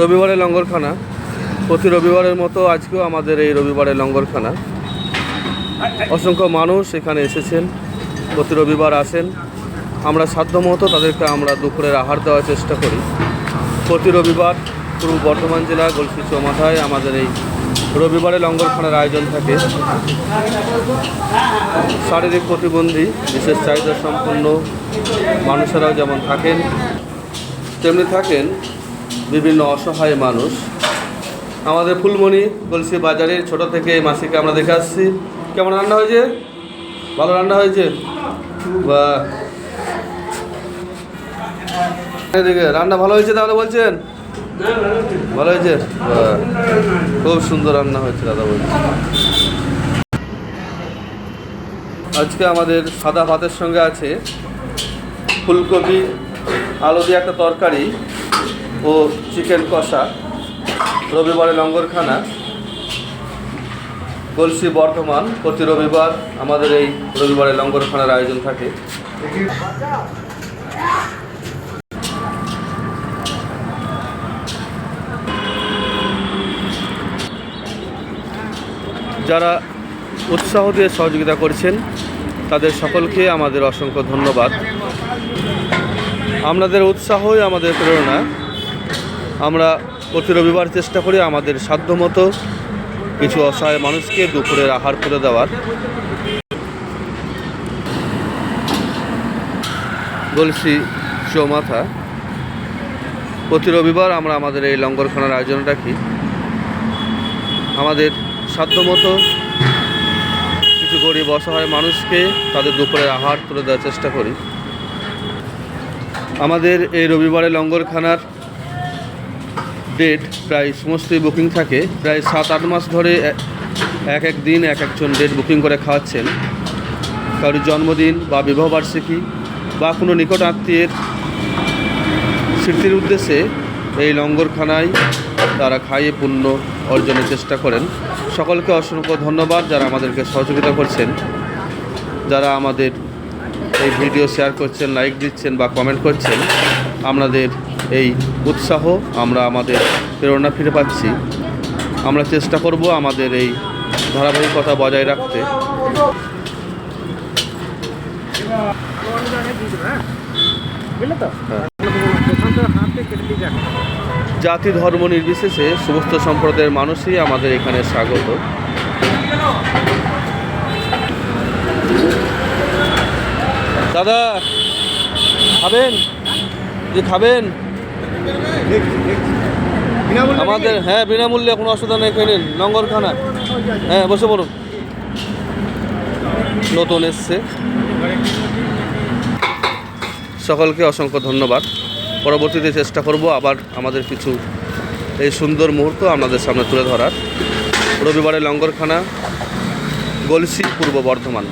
রবিবারের লঙ্গরখানা। প্রতি রবিবারের মতো আজকেও আমাদের এই রবিবারের লঙ্গরখানা। অসংখ্য মানুষ এখানে এসেছেন, প্রতি রবিবার আসেন। আমরা সাধ্যমতো তাদেরকে আমরা দুপুরের আহার দেওয়ার চেষ্টা করি। প্রতি রবিবার পূর্ব বর্ধমান জেলা গলসি চৌমাথায় আমাদের এই রবিবারে লঙ্গরখানার আয়োজন থাকে। শারীরিক প্রতিবন্ধী, বিশেষ চাহিদা সম্পন্ন মানুষেরাও যেমন থাকেন, তেমনি থাকেন বিভিন্ন অসহায় মানুষ। আমাদের ফুলমণি গলসি বাজারে ছোট থেকে এই মাসিকে আমরা দেখে আসছি। কেমন রান্না হয়েছে? ভালো রান্না হয়েছে? বা এদিকে, রান্না ভালো হয়েছে তাহলে বলছেন? ভালো হয়েছে? খুব সুন্দর রান্না হয়েছে দাদা বলছে আজকে আমাদের সাদা ভাতের সঙ্গে আছে ফুলকপি, আলু দিয়ে একটা তরকারি। ও চিকেন কষা, রবিবারে লঙ্গরখানা গলসি বর্ধমান, প্রতি রবিবার আমাদের এই রবিবারে লঙ্গরখানার আয়োজন থাকে। যারা উৎসাহ দিয়ে সহযোগিতা করছেন, তাদের সকলকে আমাদের অসংখ্য ধন্যবাদ। আপনাদের উৎসাহই আমাদের প্রেরণা। আমরা প্রতি রবিবার চেষ্টা করি আমাদের সাধ্যমতো কিছু অসহায় মানুষকে দুপুরের আহার করে দেওয়ার। বলছি চৌমাথা প্রতি রবিবার আমরা আমাদের এই লঙ্গরখানার আয়োজন রাখি আমাদের সাধ্যমতো কিছু গরিব অসহায় মানুষকে তাদের দুপুরের আহার তুলে দেওয়ার চেষ্টা করি। আমাদের এই রবিবারে লঙ্গরখানার ডেট প্রায় সমস্তই বুকিং থাকে। প্রায় সাত, আট মাস ধরে এক এক দিন এক, একজন ডেট বুকিং করে খাওয়াচ্ছেন। কারোর জন্মদিন বা বিবাহবার্ষিকী বা কোনো নিকট আত্মীয়ের স্মৃতির উদ্দেশ্যে এই লঙ্গরখানায় তারা খাইয়ে পুণ্য অর্জনের চেষ্টা করেন। সকলকে অসংখ্য ধন্যবাদ যারা আমাদেরকে সহযোগিতা করছেন। যারা আমাদের এই ভিডিও শেয়ার করছেন লাইক দিচ্ছেন বা কমেন্ট করছেন আপনাদের এই উৎসাহ আমরা আমাদের প্রেরণা ফিরে পাচ্ছি। আমরা চেষ্টা করব আমাদের এই ধারাবাহিকতা বজায় রাখতে। জাতি ধর্ম নির্বিশেষে সমস্ত সম্প্রদায়ের মানুষই আমাদের এখানে স্বাগত। দাদা, খাবেন? যে খাবেন? আমাদের হ্যাঁ বিনামূল্যে কোনো অসুবিধা নেই, খেয়ে নিন। লঙ্গরখানা হ্যাঁ বসে পড়ুন। নতুন এসছে। সকলকে অসংখ্য ধন্যবাদ। পরবর্তীতে চেষ্টা করব আবার আমাদের কিছু এই সুন্দর মুহূর্ত আপনাদের সামনে তুলে ধরার। রবিবারে লঙ্গরখানা গলসি, পূর্ব বর্ধমান।